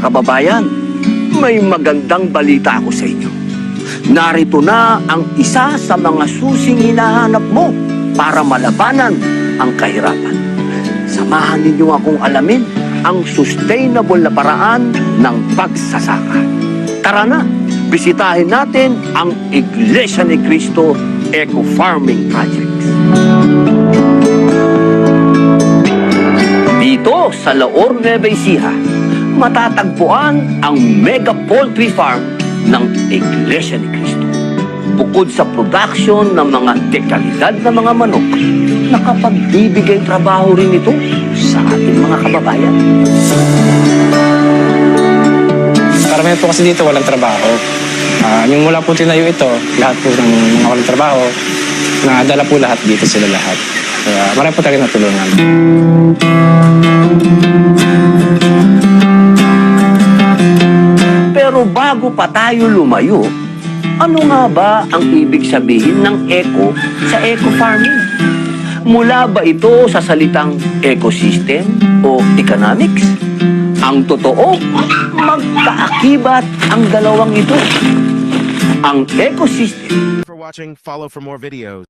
kababayan, may magandang balita ako sa inyo. Narito na ang isa sa mga susing hinahanap mo para malabanan ang kahirapan. Samahan ninyo akong alamin ang sustainable na paraan ng pagsasaka. Tara na, bisitahin natin ang Iglesia ni Cristo Eco Farming Projects. Dito sa Laor Nueva Ecija, matatagpuan ang mega poultry farm ng Iglesia ni Cristo. Bukod sa production ng mga dekalidad na mga manok, nakapagbibigay trabaho rin ito sa ating mga kababayan. Karamihan po kasi dito walang trabaho. Ah, yung mula po tinayo ito, lahat po ng mga walang trabaho, nadala po lahat dito sila lahat. Kaya marami po talaga natulungan. Pero bago pa tayo lumayo, ano nga ba ang ibig sabihin ng eco sa eco farming? Mula ba ito sa salitang ecosystem o economics? Ang totoo, magkaakibat ang dalawang ito. Ang ecosystem for watching. Follow for more videos.